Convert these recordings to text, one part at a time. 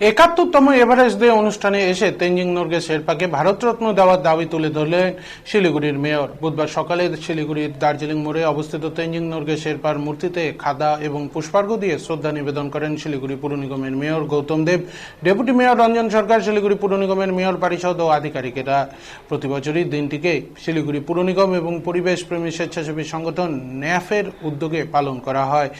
একাত্তরতম Everest day অনুষ্ঠানে এসে তেঞ্জিং নোরগে শেরপাকে ভারতরত্ন দেওয়ার দাবি তুলে ধরলেন শিলিগুড়ির মেয়র। বুধবার সকালে শিলিগুড়ির দার্জিলিং মোড়ে অবস্থিত তেঞ্জিং নোরগে শেরপার মূর্তিতে খাদা এবং পুষ্পার্ঘ দিয়ে শ্রদ্ধা নিবেদন করেন শিলিগুড়ি পুর নিগমের mayor Gautam Deb. Deputy mayor Ranjan Sarkar, Siliguri পুর নিগমের মেয়র, পরিষদ ও আধিকারিকেরা প্রতি বছরই দিনটিকে শিলিগুড়ি পুর নিগম এবং পরিবেশ প্রেমী স্বেচ্ছাসেবী সংগঠন ন্যাফের উদ্যোগে পালন করা হয়।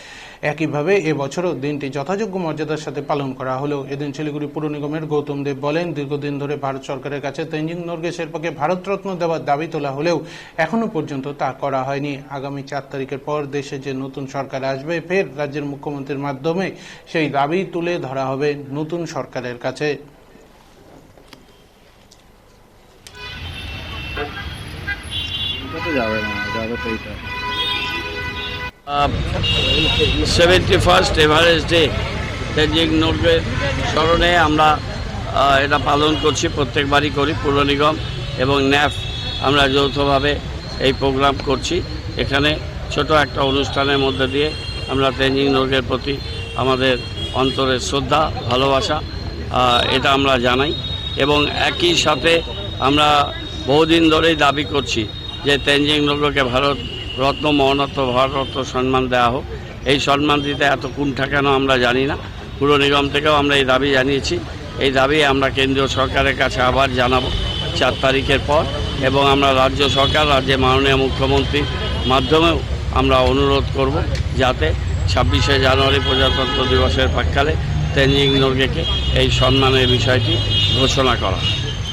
একইভাবে এবছরও দিনটি যথাযোগ্য মর্যাদার সাথে পালন করা হলেও এদিন শিলিগুড়ি পুর নিগমের গৌতম দেব বলেন, দীর্ঘদিন ধরে ভারত সরকারের কাছে তেঞ্জিং নর্গে শেরপাকে ভারতরত্ন দেওয়ার দাবি তোলা হলেও এখনও পর্যন্ত তা করা হয়নি। আগামী চার তারিখের পর দেশে যে নতুন সরকার আসবে, ফের রাজ্যের মুখ্যমন্ত্রীর মাধ্যমে সেই দাবি তুলে ধরা হবে নতুন সরকারের কাছে। যাবে না যাবে তো seventy first Everest day, Tenzing নোটের স্মরণে আমরা এটা পালন করছি, প্রত্যেকবারই করি, পৌর নিগম এবং ন্যাফ, আমরা যৌথভাবে এই প্রোগ্রাম করছি। এখানে ছোট একটা অনুষ্ঠানের মধ্যে দিয়ে আমরা তেঞ্জিং নোর্গের প্রতি আমাদের অন্তরের শ্রদ্ধা, ভালোবাসা এটা আমরা জানাই এবং একই সাথে আমরা বহুদিন ধরেই দাবি করছি যে তেঞ্জিং নোর্গকে ভারত রত্ন মহনত্ব ভারতরত্ন সম্মান দেওয়া হোক। এই সম্মান দিতে এত কুণ্ঠা কেন আমরা জানি না। পুর নিগম থেকেও আমরা এই দাবি জানিয়েছি। এই দাবি আমরা কেন্দ্রীয় সরকারের কাছে আবার জানাব চার তারিখের পর এবং আমরা রাজ্য সরকার, রাজ্যের মাননীয় মুখ্যমন্ত্রীর মাধ্যমেও আমরা অনুরোধ করব যাতে ছাব্বিশে জানুয়ারি প্রজাতন্ত্র দিবসের প্রাককালে তেঞ্জিং নোরগেকে এই সম্মানের বিষয়টি ঘোষণা করা।